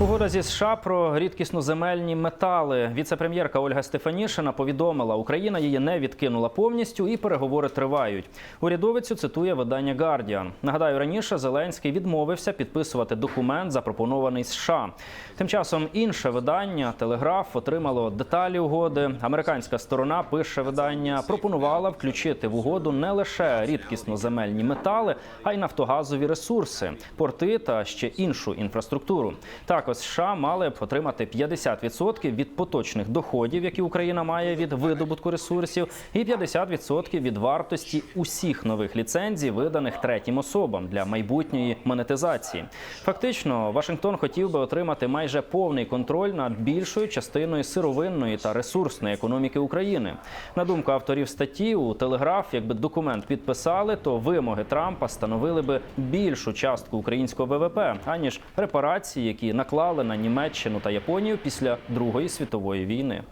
Угода зі США про рідкісноземельні метали. Віце-прем'єрка Ольга Стефанішина повідомила, Україна її не відкинула повністю, і переговори тривають. Урядовицю цитує видання Guardian. Нагадаю, раніше Зеленський відмовився підписувати документ, запропонований США. Тим часом інше видання Телеграф отримало деталі угоди. Американська сторона пише видання, пропонувала включити в угоду не лише рідкісноземельні метали, а й нафтогазові ресурси, порти та ще іншу інфраструктуру. Також США мали б отримати 50% від поточних доходів, які Україна має від видобутку ресурсів, і 50% від вартості усіх нових ліцензій, виданих третім особам для майбутньої монетизації. Фактично, Вашингтон хотів би отримати майже повний контроль над більшою частиною сировинної та ресурсної економіки України. На думку авторів статті у Телеграф, якби документ підписали, то вимоги Трампа становили би більшу частку українського ВВП, аніж репарації, які наклали на Німеччину та Японію після Другої світової війни.